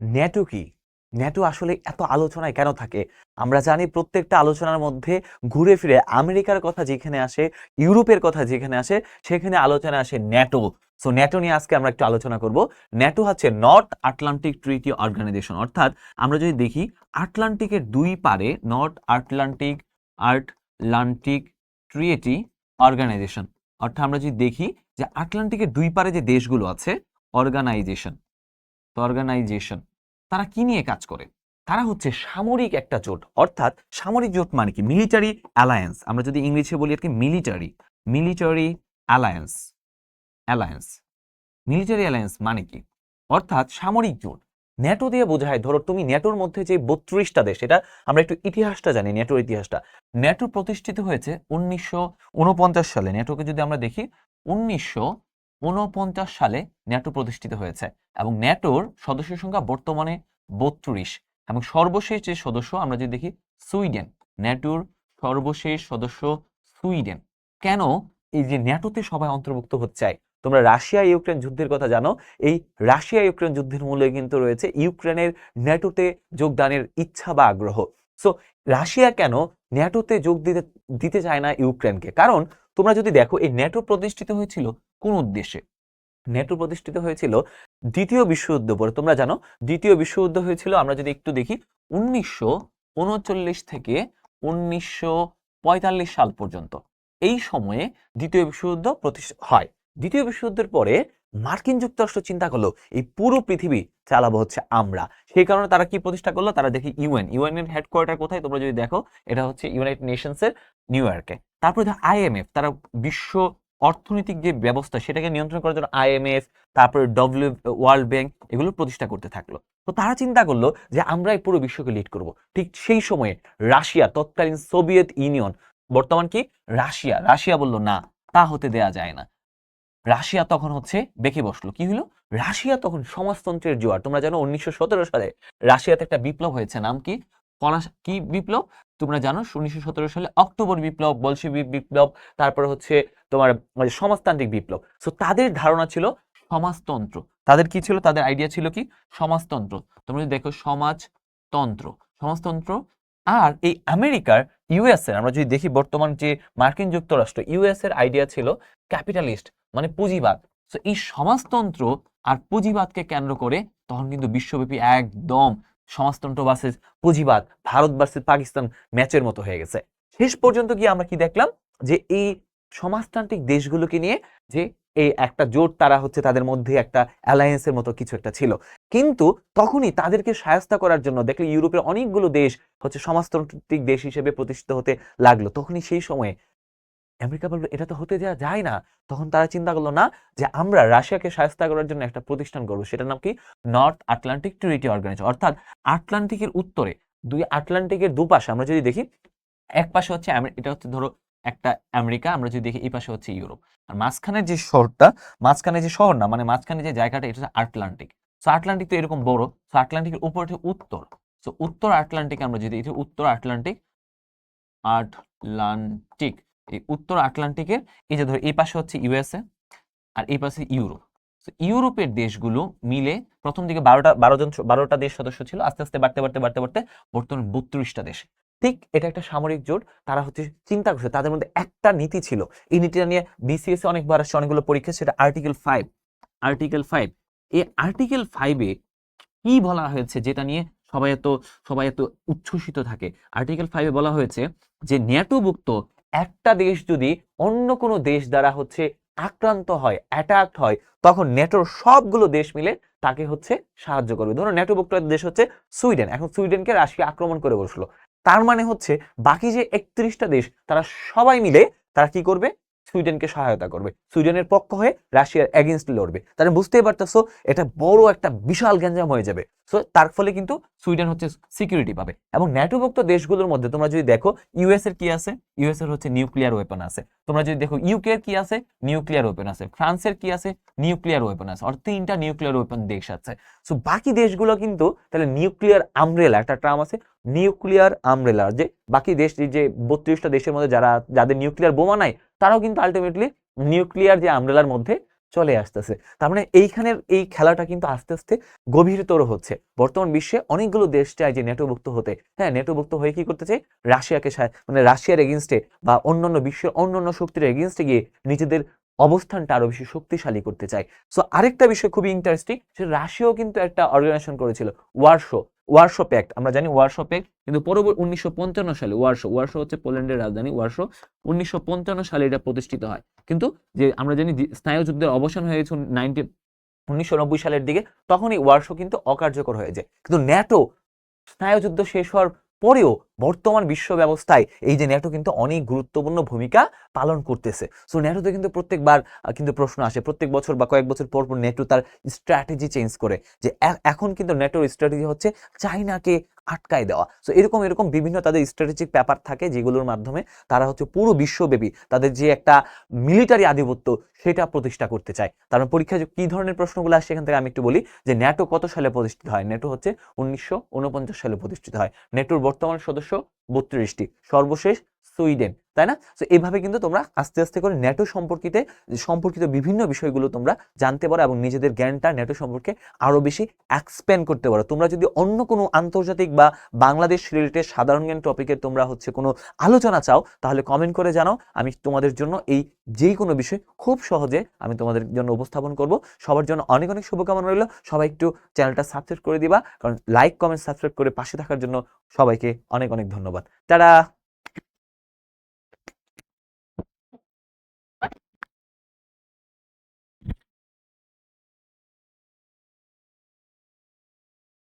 NATO কি? NATO আসলে এত আলোচনায় কেন থাকে? আমরা জানি প্রত্যেকটা আলোচনার মধ্যে ঘুরে ফিরে আমেরিকার কথা যেখানে আসে, ইউরোপের কথা যেখানে আসে, সেখানে আলোচনা আসে ন্যাটো সো ন্যাটো নিয়ে আজকে আমরা একটু আলোচনা করব। ন্যাটো হচ্ছে নর্থ আটলান্টিক ট্রিটি অর্গানাইজেশন অর্থাৎ আমরা যদি দেখি, আটলান্টিকের দুই পারে north Atlantic Atlantic treaty organisation অর্থাৎ আমরা যদি দেখি যে আটলান্টিকের দুই পারে যে দেশগুলো আছে অর্গানাইজেশন অর্গানাইজেশন তারা কি নিয়ে কাজ করে? তারা হচ্ছে সামরিক একটা জোট। অর্থাৎ সামরিক জোট মানে কি? মিলিটারি অ্যালায়েন্স আমরা যদি ইংলিশে বলি আর কি military military alliance alliance military alliance মানে কি? অর্থাৎ সামরিক জোট। ন্যাটো দিয়ে বোঝায়, ধরো তুমি ন্যাটোর মধ্যে যে বত্রিশটা দেশ, এটা আমরা একটু ইতিহাসটা জানি ন্যাটোর ইতিহাসটা। ন্যাটো প্রতিষ্ঠিত হয়েছে উনিশশো উনপঞ্চাশ সালে। ন্যাটোকে যদি আমরা দেখি, উনিশশো উনপঞ্চাশ সালে ন্যাটো প্রতিষ্ঠিত হয়েছে এবং ন্যাটোর সদস্য সংখ্যা বর্তমানে বত্রিশ এবং সর্বশেষ যে সদস্য আমরা যদি দেখি সুইডেন, ন্যাটোর সর্বশেষ সদস্য সুইডেন। কেন এই যে ন্যাটোতে সবাই অন্তর্ভুক্ত হচ্ছে? চায় তোমরা রাশিয়া, ইউক্রেন যুদ্ধের কথা জানো। এই রাশিয়া, ইউক্রেন যুদ্ধের মূলে কিন্তু রয়েছে ইউক্রেনের ন্যাটোতে যোগদানের ইচ্ছা বা আগ্রহ। সো রাশিয়া কেন ন্যাটোতে যোগ দিতে দিতে চায় না ইউক্রেনকে? কারণ তোমরা যদি দেখো, এই ন্যাটো প্রতিষ্ঠিত হয়েছিল কোন উদ্দেশ্যে? ন্যাটো প্রতিষ্ঠিত হয়েছিল দ্বিতীয় বিশ্বযুদ্ধ পরে তোমরা জানো, দ্বিতীয় বিশ্বযুদ্ধ হয়েছিল, আমরা যদি একটু দেখি, উনিশশো উনচল্লিশ থেকে উনিশশো পঁয়তাল্লিশ সাল পর্যন্ত। এই সময়ে দ্বিতীয় বিশ্বযুদ্ধ প্রতিষ্ঠা হয়। দ্বিতীয় বিশ্বযুদ্ধের পরে মার্কিন যুক্তরাষ্ট্র চিন্তা করল, এই পুরো পৃথিবী চালাবো হচ্ছে আমরা। সেই কারণে তারা কি প্রতিষ্ঠা করল? তারা দেখি ইউএন। ইউএন এর হেডকোয়ার্টার কোথায়? তোমরা যদি দেখো, এটা হচ্ছে ইউনাইটেড নেশনস এর নিউ ইয়র্কে তারপরে আইএমএফ তারা বিশ্ব অর্থনৈতিক যে ব্যবস্থা, সেটাকে নিয়ন্ত্রণ করার জন্য আইএমএফ তারপরে ডব্লিউ ওয়ার্ল্ড ব্যাংক এগুলো প্রতিষ্ঠা করতে থাকল। তো তারা চিন্তা করল যে আমরা এই পুরো বিশ্বকে লিড করব। ঠিক সেই সময়ে রাশিয়া, তৎকালীন সোভিয়েত ইউনিয়ন, বর্তমান কি? রাশিয়া। রাশিয়া বলল, না, তা হতে দেয়া যায় না। রাশিয়া তখন হচ্ছে বেঁকে বসল। কি হলো? রাশিয়া তখন সমাজতন্ত্রের জোয়ার। তোমরা জানো উনিশশো সতেরো সালে রাশিয়াতে একটা বিপ্লব হয়েছে। নাম কি? কি বিপ্লব? তোমরা জানো উনিশশো সতেরো সালে অক্টোবর বিপ্লব, বলশিবিক বিপ্লব, তারপরে হচ্ছে তোমার সমাজতান্ত্রিক বিপ্লব। সো তাদের ধারণা ছিল সমাজতন্ত্র। তাদের কি ছিল? তাদের আইডিয়া ছিল কি? সমাজতন্ত্র। তোমরা যদি দেখো সমাজতন্ত্র সমাজতন্ত্র আর এই আমেরিকার ইউএস এর, আমরা যদি দেখি বর্তমান যে মার্কিন যুক্তরাষ্ট্র ইউএস এর আইডিয়া ছিল ক্যাপিটালিস্ট মানে পুঁজিবাদ। তো এই সমাজতন্ত্র আর পুঁজিবাদকে কেন্দ্র করে তখন কিন্তু বিশ্বব্যাপী একদম সমাজতন্ত্র ভার্সেস পুঁজিবাদ, ভারত ভার্সেস পাকিস্তান ম্যাচের মতো হয়ে গেছে। শেষ পর্যন্ত গিয়ে আমরা কি দেখলাম? যে এই সমাজতান্ত্রিক দেশগুলোকে নিয়ে যে এই একটা জোট তারা হচ্ছে তাদের মধ্যে একটা অ্যালায়েন্সের মতো কিছু একটা ছিল। কিন্তু তখনই তাদেরকে সায়স্তা করার জন্য দেখলে ইউরোপের অনেকগুলো দেশ হচ্ছে সমাজতান্ত্রিক দেশ হিসেবে প্রতিষ্ঠিত হতে লাগল। তখনই সেই সময়ে আমেরিকা বলল এটা তো হতে দেওয়া যায় না। তখন তারা চিন্তা করল, না, যে আমরা রাশিয়াকে সায়স্তা করার জন্য একটা প্রতিষ্ঠান করব সেটার নাম কি? নর্থ আটলান্টিক ট্রিটি অর্গানাইজেশন অর্থাৎ আটলান্টিকের উত্তরে, দুই আটলান্টিকের দুপাশে আমরা যদি দেখি, এক পাশে হচ্ছে এটা হচ্ছে ধরো একটা আমেরিকা, আমরা যদি দেখি এই পাশে হচ্ছে ইউরোপ। আর মাঝখানে যে শহরটা, মাঝখানে যে শহর না মানে মাঝখানে যে জায়গাটা, এটা হচ্ছে আটলান্টিক। সো আটলান্টিক তো এরকম বড়, সো আটলান্টিকের উপর হচ্ছে উত্তর। সো উত্তর আটলান্টিক আমরা যদি উত্তর আটলান্টিক আটলান্টিক এই উত্তর আটলান্টিকের, এই যে ধরো, এই পাশে হচ্ছে ইউএসএ আর এই পাশে ইউরোপ। ইউরোপের দেশগুলো মিলে প্রথম দিকে বারোটা, বারো জন, বারোটা দেশ সদস্য ছিল। আস্তে আস্তে বাড়তে বাড়তে বাড়তে বাড়তে বর্তমানে বত্রিশটা দেশ। ঠিক এটা একটা সামরিক জোট। তারা হচ্ছে চিন্তা করছে তাদের মধ্যে একটা নীতি ছিল। এই নীতিটা নিয়ে বিসিএস অনেকবার আসছে, অনেকগুলো পরীক্ষা, সেটা আর্টিকেল ফাইভ আর্টিকেল ফাইভ এই আর্টিকেল ফাইভে কি বলা হয়েছে যেটা নিয়ে সবাই এত সবাই এত উচ্ছ্বসিত থাকে? আর্টিকেল ফাইভে বলা হয়েছে যে, ন্যাটোভুক্ত একটা দেশ যদি অন্য কোনো দেশ দ্বারা হচ্ছে আক্রান্ত হয় অ্যাটাকড হয়, তখন নেটোর সবগুলো দেশ মিলে তাকে হচ্ছে সাহায্য করবে। ধরো নেটোভুক্ত দেশ হচ্ছে সুইডেন। এখন সুইডেনকে রাশিয়া আক্রমণ করে বসল। তার মানে হচ্ছে বাকি যে একত্রিশটা দেশ, তারা সবাই মিলে তারা কি করবে? সুইডেনকে সহায়তা করবে। সুইডেনের পক্ষ হয়ে রাশিয়ার এগেনস্ট লড়বে। তারা বুঝতেই পারতেছো, এটা বড় একটা বিশাল গ্যাঞ্জাম হয়ে যাবে। সো তার ফলে কিন্তু সুইডেন হচ্ছে সিকিউরিটি পাবে। এবং ন্যাটোভুক্ত দেশগুলোর মধ্যে তোমরা যদি দেখো ইউএস এর কি আছে? ইউএস এর হচ্ছে নিউক্লিয়ার ওয়েপন আছে। তোমরা যদি দেখো ইউকে এর কি আছে? নিউক্লিয়ার ওয়েপন আছে। ফ্রান্সের কি আছে? নিউক্লিয়ার ওয়েপন আছে। অর্থাৎ তিনটা নিউক্লিয়ার ওয়েপন দেশ আছে। সো বাকি দেশগুলো কিন্তু, তাহলে নিউক্লিয়ার আমব্রেলা একটা ট্রাম আছে নিউক্লিয়ার আমব্রেলা যে বাকি দেশ যে বত্রিশটা দেশের মধ্যে যারা, যাদের নিউক্লিয়ার বোমা নাই, তারাও কিন্তু আলটিমেটলি নিউক্লিয়ার যে আমব্রেলার মধ্যে চলে আসতেছে। তার মানে এইখানের এই খেলাটা কিন্তু আস্তে আস্তে গভীরতর হচ্ছে। বর্তমান বিশ্বে অনেকগুলো দেশ চায় যে নেটোভুক্ত হতে। হ্যাঁ নেটোভুক্ত হয়ে কি করতে চাই রাশিয়াকে মানে রাশিয়ার এগেনস্টে বা অন্যান্য বিশ্বের অন্যান্য শক্তির এগেনস্টে গিয়ে নিজেদের অবস্থানটা আরও বেশি শক্তিশালী করতে চায়। সো আরেকটা বিষয় খুবই ইন্টারেস্টিং যে রাশিয়াও কিন্তু একটা অর্গানাইজেশন করেছিল ওয়ারশো ওয়ারশো প্যাক্ট আমরা জানি ওয়ারশো প্যাক্ট কিন্তু পরবর্তী উনিশশো পঞ্চান্ন সালে ওয়ারশো ওয়ারশো হচ্ছে পোল্যান্ডের রাজধানী ওয়ারশো উনিশশো পঞ্চান্ন সালে এটা প্রতিষ্ঠিত হয়। কিন্তু যে আমরা জানি স্নায়ুযুদ্ধের অবসান হয়েছে নাইনটিন, উনিশশো নব্বই সালের দিকে, তখনই ওয়ারশো কিন্তু অকার্যকর হয়ে যায়। কিন্তু ন্যাটো স্নায়ুযুদ্ধ শেষ হওয়ার পরেও বর্তমান বিশ্ব ব্যবস্থায় এই যে ন্যাটো কিন্তু অনেক গুরুত্বপূর্ণ ভূমিকা পালন করতেছে। সো ন্যাটোতে কিন্তু প্রত্যেকবার কিন্তু প্রশ্ন আসে, প্রত্যেক বছর বা কয়েক বছর পর পর ন্যাটো তার স্ট্র্যাটেজি চেঞ্জ করে যে এখন কিন্তু ন্যাটোর স্ট্র্যাটেজি হচ্ছে চাইনাকে আটকায় দেওয়া। সো এরকম এরকম বিভিন্ন তাদের স্ট্র্যাটেজিক ব্যাপার থাকে যেগুলোর মাধ্যমে তারা হচ্ছে পুরো বিশ্বব্যাপী তাদের যে একটা মিলিটারি আধিপত্য সেটা প্রতিষ্ঠা করতে চায়। তার মানে পরীক্ষায় কি ধরনের প্রশ্নগুলো আসে সেখান থেকে আমি একটু বলি যে ন্যাটো কত সালে প্রতিষ্ঠিত হয়? ন্যাটো হচ্ছে উনিশশো উনপঞ্চাশ সালে প্রতিষ্ঠিত হয়। নেটোর বর্তমান সদস্য বত্রিশটি। সর্বশেষ সুইডেন, তাই না? তো এইভাবে কিন্তু তোমরা আস্তে আস্তে করে ন্যাটো সম্পর্কিত সম্পর্কিত বিভিন্ন বিষয়গুলো তোমরা জানতে পারো এবং নিজেদের জ্ঞানটা ন্যাটো সম্পর্কে আরও বেশি এক্সপ্যান্ড করতে পারো। তোমরা যদি অন্য কোনো আন্তর্জাতিক বা বাংলাদেশ রিলেটেড সাধারণ জ্ঞান টপিকের তোমরা হচ্ছে কোনো আলোচনা চাও, তাহলে কমেন্ট করে জানাও। আমি তোমাদের জন্য এই যেই কোনো বিষয় খুব সহজে আমি তোমাদের জন্য উপস্থাপন করব। সবার জন্য অনেক অনেক শুভকামনা রইল। সবাই একটু চ্যানেলটা সাবস্ক্রাইব করে দিবা, কারণ লাইক কমেন্ট সাবস্ক্রাইব করে পাশে থাকার জন্য সবাইকে অনেক অনেক ধন্যবাদ। তারা